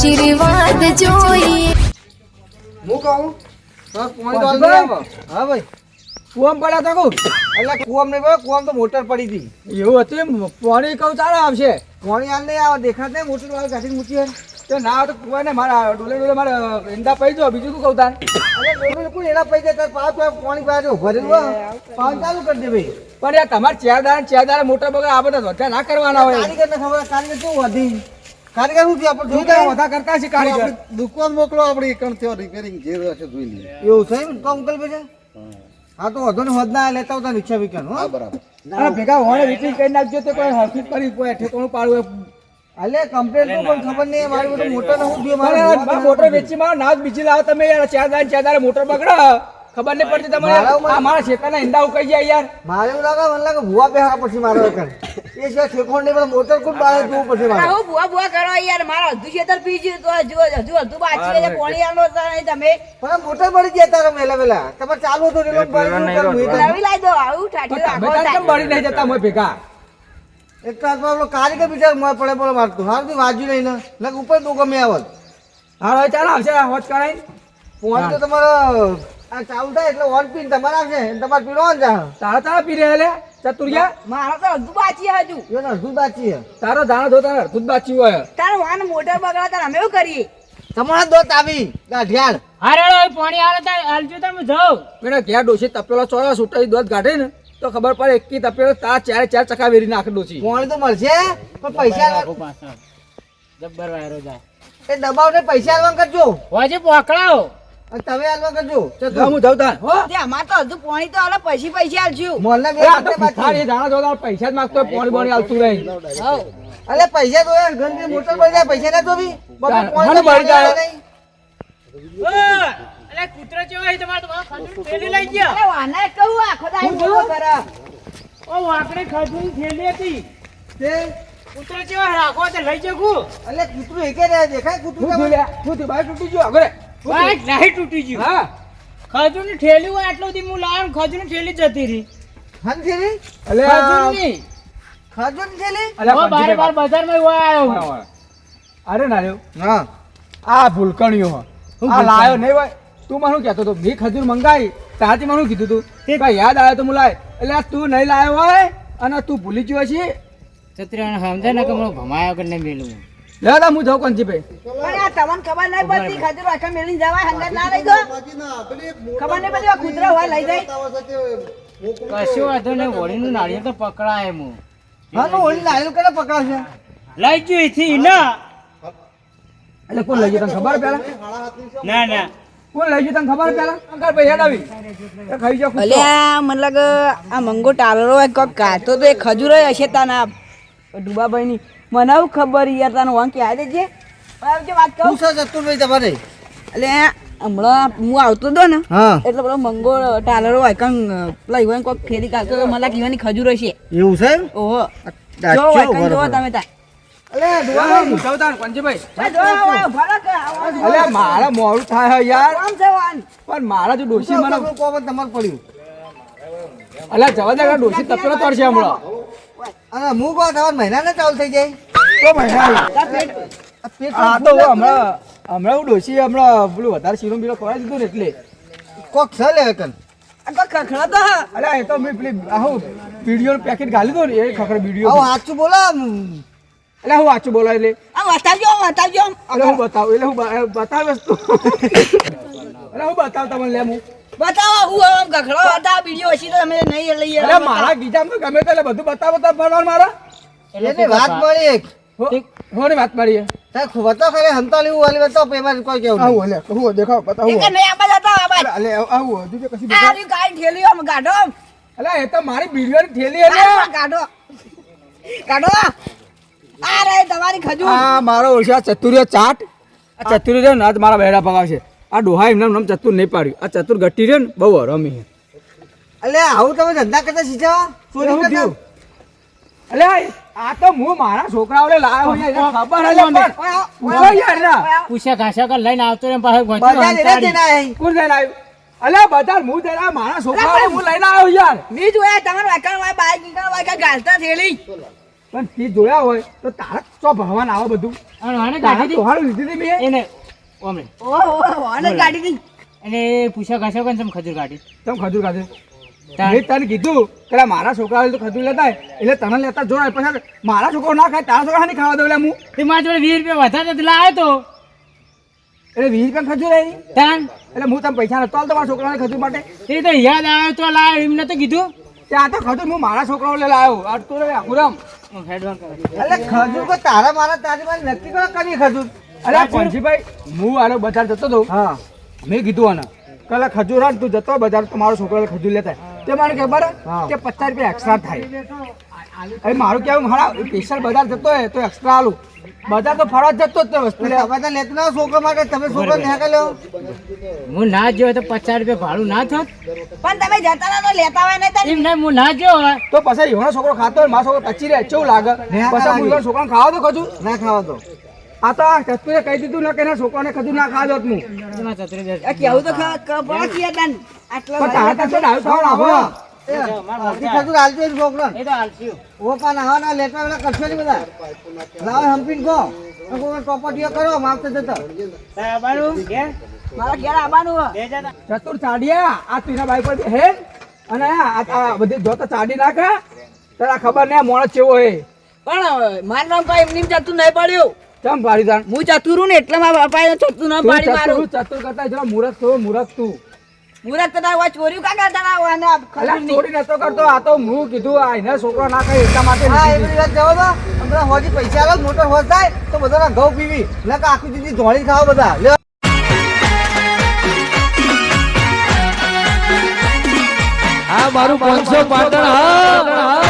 આશીર્વાદ જોઈએ. હું કહું. હા ભાઈ? કુવામ પડ્યા તો કહું એટલે કુવામ નહીં ભાઈ કુવામ તો મોટર પડી હતી. એવું હતું એમ? પાણી કહું ચાલો આવશે. પાણી હાલ નહીં આવે દેખાત નહીં મોટર વાળા ગાડી મૂકી તો ના આવે તો કુવા ને મારા ડોલે ડોલે મારે ઈંડા પડી જો બીજું શું કહું તાર કોઈ એના પૈસા તાર પાંચ પાંચ પાણી પાછું ભરેલું હોય. ચાલુ કરી દે ભાઈ. પણ યાર તમારે ચાર દાડા ચાર દાડા મોટા બગા આ બધા ના કરવાના હોય. કારીગરને ખબર કારીગર કેવું વધી? કારીગર શું થયું આપણે જોઈ ગયા વધા કરતા છે કારીગર. દુકાન મોકલો આપણે એકણ થયો રિપેરિંગ જે હશે જોઈ લઈએ. એવું છે એમ? તો અંકલ ભાઈ હા તો વધુ ને વધના લેતા આવતા રિક્ષા વિકન હા. બરાબર. અરે ભેગા હોય વીટી કરી નાખજો તો કોઈ હરખી કરી કોઈ ઠેકોણું પાડવું અલે કમ્પ્લેન તો પણ ખબર નહીં મારી બધું મોટર ને શું થયું મારે મારે મોટર વેચી મારો નાક બીજી લાવો તમે યાર ચાર દાન ચાર દાન મોટર બગડો. ખબર નહીં પડતી તમારે મારા આ મારા શેતાના ઈંડા ઉકાઈ જાય યાર. મારે એવું લાગે મને લાગે ભૂવા બેહા પછી મારે વખત એ સિવાય ઠેકોણ નહીં પણ મોટર ખૂબ બહાર જોવું પછી મારે. હું ભૂવા ભૂવા કરો યાર. મારા હજુ શેતર પી ગયું તો. હજુ હજુ હજુ બાચી છે. પોણી આલો નહીં તમે. પણ મોટર પડી જાય તારા મેલા મેલા. તમારે ચાલુ હતું રેલો પડી ગયું તો. નવી લાવી દો. આવું ઠાઠી રાખો તમે કેમ બળી નહીં જતા મોય ભેગા? એક તો પેલો કારીગર બિચારો મોય પડે પડે મારતું. હારું તું વાંચ્યું નહીં ને. લગ ઉપર તો ગમે આવત હા હવે ચાલો આવશે. હોત કરાય. ફોન તો તમારો આ ચાલુ થાય એટલે ઓન પીન તમારા છે તમારે પીરો ઓન જા તારા તારા પી રહ્યા લે? ચતુરિયા? મારા તો અડધું બાકી છે હજુ. એ અડધું બાકી છે તારો દાણો ધો તારે અડધું બાચી હોય. તાર વાન મોટર બગડા તાર અમે એવું કરીએ. તમારા દોત આવી ગાંઠિયાળ. મેં ઘેર ડોસી તપેલો ચોળા સુટાઈ દૂધ કાઢે ને તો ખબર પડે એકી તપેલો તાર ચારે ચાર ચકા વેરી નાખે ડોસી ફોન તો મળશે? પણ પૈસા એ દબાવ ને પૈસા આલવા કરજો. અને તમે આલવા કરજો. હું જાઉં તાર હો. અમાર તો હજુ પોણી તો હાલો પછી પૈસા આલશું. મોલના તો. ભિખારી દાણા ધોતા પૈસા જ માંગતો પોણી બોણી અલે પૈસા તો ગંદી મોટર પડી જાય પૈસા ના કૂતરો બધું ચાલ, પોણી મને તો બળી જાય. નહીં. અરે વાના કહું આખો દાઈ બોલો કરે તે? અલે કૂતરું એકે દેખાય કૂતરું શું થયું તમને? લ્યા? શું બાઈક તૂટી ગયું. હા. ખજૂરની ઠેલી હોય આટલો દી હું લાવ્યો ખજૂરની ઠેલી જતી રહી. હંસેરી? અલે આ- ખજૂરની. ખાજોની થેલી? અલે બારે બાર બજારમાં હોય આયો હું. અરે ના રે હા. આ ભૂલકણીઓ. આ લાયો નહીં ભાઈ તું મને શું કહેતો હતો? મેં ખજૂર મંગાવી. ત્યાંથી મને કીધું તું? ભાઈ યાદ આવ્યો તો મુલાય એટલે આ તું નહીં લાયો હોય અને તું ભૂલી ગયો છે છત્રીને સમજે ને કે મને ભમાયો કે નહીં મેલું. હું. લે દા હું જાઉં કંચીભાઈ પણ આ તમને ખબર નહીં પડતી ખજૂર આખા મેલીને જવાય હંગાત ના લઈ દો ખબર નહીં પડતી આ હોય લઈ જાય. કશું વાંધો નહીં હોળીનું નાળિયેર તો પકડાય હું. હા તો ઓલી લાયેલું કરે પકડાશે? લઈ ગયું એથી ના એટલે કોણ લઈ ગયું તને ખબર પેલા? ના ના. કોણ લઈ ગયું તને ખબર પેલા? અંકલ ભાઈ હેડ આવી. ખાઈ ખુશ અલ્યા મને લાગે આ મંગો ટાલરો હોય કોક કાતો તો એ ખજૂર હશે તાના ડુબાભાઈ ની મને આવું ખબર યાર તને વાંક યાદ છે બરાબર વાત કહું શું છે ચતુરભાઈ તમારે એટલે હમણાં હું આવતો હતો ને એટલે પેલો મંગો ટાલરો હોય કં પેલા ઈવન કોક ફેરી કાઢતો તો મને કીવાની ખજૂર હશે. એવું છે ઓહો. આ જો કેવું જો તમે. અલે મારા મોડું થાય યાર. આમ છે વાન. પણ મારા જો ડોશી મને તમારે પડ્યું. અલે જવા દે ડોશી તપેલો તરશે હમણાં. અને હું કહું તમારા મહિનાને ચાલુ થઈ જાય. તો મહિના આ હા તો હમણાં હમણાં હું ડોસી હમણાં પેલું વધારે શીરો બીરો ખવડાવી દીધું ને એટલે. કોક છે લે કન ખખડો તો અરે એ તો મેં પેલી આહું વીડિયો પેકેટ ગાલી દો ને એ ખખડ આવું વીડિયો સાચું બોલો. એટલે હું વાંચું બોલો એટલે. આ બતાવજો બતાવજો. એટલે હું બતાવું એટલે હું બતાવીશ તું. એટલે હું બતાવ તમને લે હું. બતાવો હું આમ ગખડો હતા વીડિયો હશે તો અમે નહીં લઈએ અરે મારા ગીજામાં તો ગમે તે એટલે બધું બતાવો તો ભરવાનું મારા. એટલે વાત મળી એક. હો- હો વાત મારી તારે ખૂબ ખરે હંતાળી હું વાલી બતાવો પછી કોઈ કેવું. આવું લે હું દેખાવ બતાવું એક નહીં આમાં જતા આમાં. અલે આવું હજુ આ દેખાવ ઠેલી આમ આમ. અલે એ તો મારી થેલી એટલે આમાં ગાઢો. ગાઢો. આ રે તમારી ખજૂર. આ મારો ઓળખા ચતુર્ય ચાટ. આ ચતુર્ય રહ્યો મારા મારા બેડા પગાવશે. આ ડોહા એમને નામ ચતુર નહીં પાડ્યું. આ ચતુર ઘટી રહ્યો ને બહુ હરમી છે. અલે આવું તમે ધંધા કરતા શીખ્યા? ચોરી કરતા? અલે આ તો હું મારા છોકરાઓને લાવ્યો છું, ખબર હે લે પણ. યાર ના. પૂછ્યા ઘાસા કર લઈને આવતો ને પાછો બધા ગોચી દેના કોણ લઈને આવ્યું? અલે બધા હું આ મારા છોકરાઓને હું લઈને આવ્યો યાર. મી જોયા તમારા વાકણ વાય બાઈક નીકળ વાય ગાલતા થેલી. પણ તી જોયા હોય તો તારા ચો ભગવાન આવો બધું. અને ગાડી તારા કાઢી તોહારું લીધી હતી મેં. એને ઓમણે ઓહો અને ગાડી દી અને પૂછા ઘાસો કોણ તમે ખજૂર કાઢી તમ ખજૂર તાર- મેં તને કીધું કે મારા છોકરા તો ખજૂર લેતા હોય, એટલે તને લેતા જોડાય પછી મારા છોકરો ના ખાય તારા છોકરા ખાવા દઉં એટલે હું. તે મારા જોડે વીસ રૂપિયા વધારે તો લાવ્યો તો. એટલે વીસ રૂપિયા ખજૂર આવી. તાન. એટલે હું તમે પૈસા નતો આલતો મારા છોકરાને ખજૂર માટે. એ તો યાદ આવ્યો તો લાવ્યો એમને તો કીધું? ત્યાં તો ખજૂર હું મારા છોકરાઓ લઈ લાવ્યો આ તું રે આખુરામ. એટલે ખજૂર તારા મારા તારી મારી નક્કી કરો કરી ખજૂર? અરે પંજીભાઈ હું આનો બજાર જતો હતો. હા. મેં કીધું આને. કાલે ખજૂર હાલ તું જતો બજાર તો મારો છોકરો ખજૂર લેતા તે મને ખબર હા. કે પચાસ રૂપિયા એક્સ્ટ્રા થાય. હવે મારું કેવું મારા સ્પેશિયલ બજાર જતો હોય તો એક્સ્ટ્રા આલું. બજાર તો ફરવા જ જતો જ તે વસ્તુ તમે તો લેતો ના છોકરો માટે તમે છોકરો ને લો લ્યો. હું ના જોયો તો પચાસ રૂપિયા ભાડું ના થોત. પણ તમે જતા ના તો લેતા હોય ને તારી એમ નહીં હું ના જોયો હોય. તો પછી એનો છોકરો ખાતો હોય મારો છોકરો ટચી રહે કેવું લાગે? પછી હું છોકરાને ખાવા દો ખજૂર? ના ખાવા તો આ તો આ કહી દીધું ને કે એના છોકરાને ખજૂર ના ખાજો. આ કેવું તો ખ- ખબર છે તને આટલા પણ તારા તો ને તો ના જતા. ઘેર આવવાનું હે. બે ચતુર ચાડિયા આ તીના બાઈક પર હે અને આ બધી જો ચાડી નાખે. તારા ખબર નહીં મોણસ ચેવો હે. પણ મારું નામ કઈ એમની જતું નહીં પડ્યું. ચમ પાડી જાણ. હું ચતુરું ને એટલે મારા બાપાએ ચતું ના પાડી મારું. ચતુર ચતુર કરતા જરા મૂરખ તો મૂરખ તું. મુરત તો તારા ચોર્યું કા કરતા ના હોય અને ખલાસ ચોરી નતો કરતો આ તો હું કીધું આ એને છોકરો ના કઈ એટલા માટે હા એવી વાત જવા બા હમણાં હોજી પૈસા આવે મોટો હોજ થાય તો બધાના ઘઉં પીવી. એટલે આખી દીદી ધોળી ખાવ બધા. લ્યો. આ મારું પાંચસો પાટણ હા.